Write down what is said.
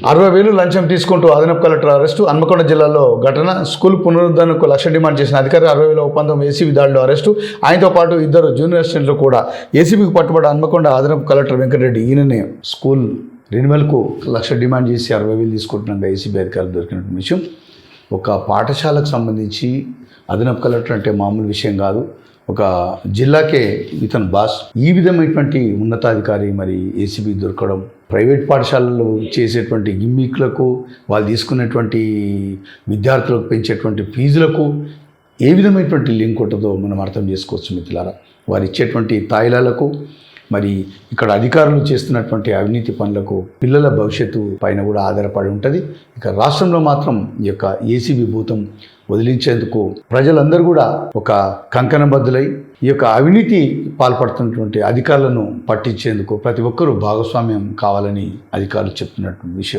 అరవై వేలు లంచం తీసుకుంటూ అదనపు కలెక్టర్ అరెస్టు. హన్మకొండ జిల్లాలో ఘటన. స్కూల్ పునరుద్ధరణకు లక్ష డిమాండ్ చేసిన అధికారి అరవై వేల ఒప్పందం ఏసీబీ దాడిలో అరెస్టు. ఆయనతో పాటు ఇద్దరు జూనియర్ అసిస్టెంట్లు కూడా ఏసీబీకి పట్టుబడి హన్మకొండ అదనపు కలెక్టర్ వెంకటరెడ్డి ఈయననే స్కూల్ రెన్యువల్కు లక్ష డిమాండ్ చేసి అరవై వేలు తీసుకుంటున్నాక ఏసీబీ అధికారులు దొరికినటువంటి విషయం. ఒక పాఠశాలకు సంబంధించి అదనపు కలెక్టర్ అంటే మామూలు విషయం కాదు. ఒక జిల్లాకే ఇతను బాస్. ఈ విధమైనటువంటి ఉన్నతాధికారి మరి ఏసీబీ దొరకడం ప్రైవేట్ పాఠశాలలు చేసేటువంటి గిమ్మిక్లకు వాళ్ళు తీసుకునేటువంటి విద్యార్థులకు పెంచేటువంటి ఫీజులకు ఏ విధమైనటువంటి లింక్ ఉంటుందో మనం అర్థం చేసుకోవచ్చు మిత్రులారా. వారు ఇచ్చేటువంటి తాయిలాలకు మరి ఇక్కడ అధికారులు చేస్తున్నటువంటి అవినీతి పనులకు పిల్లల భవిష్యత్తు పైన కూడా ఆధారపడి ఉంటుంది. ఇక రాష్ట్రంలో మాత్రం ఈ యొక్క ఏసీబీ భూతం వదిలించేందుకు ప్రజలందరూ కూడా ఒక కంకణబద్ధులై ఈ యొక్క అవినీతి పాల్పడుతున్నటువంటి అధికారులను పట్టించేందుకు ప్రతి ఒక్కరూ భాగస్వామ్యం కావాలని అధికారులు చెప్తున్నటువంటి విషయం.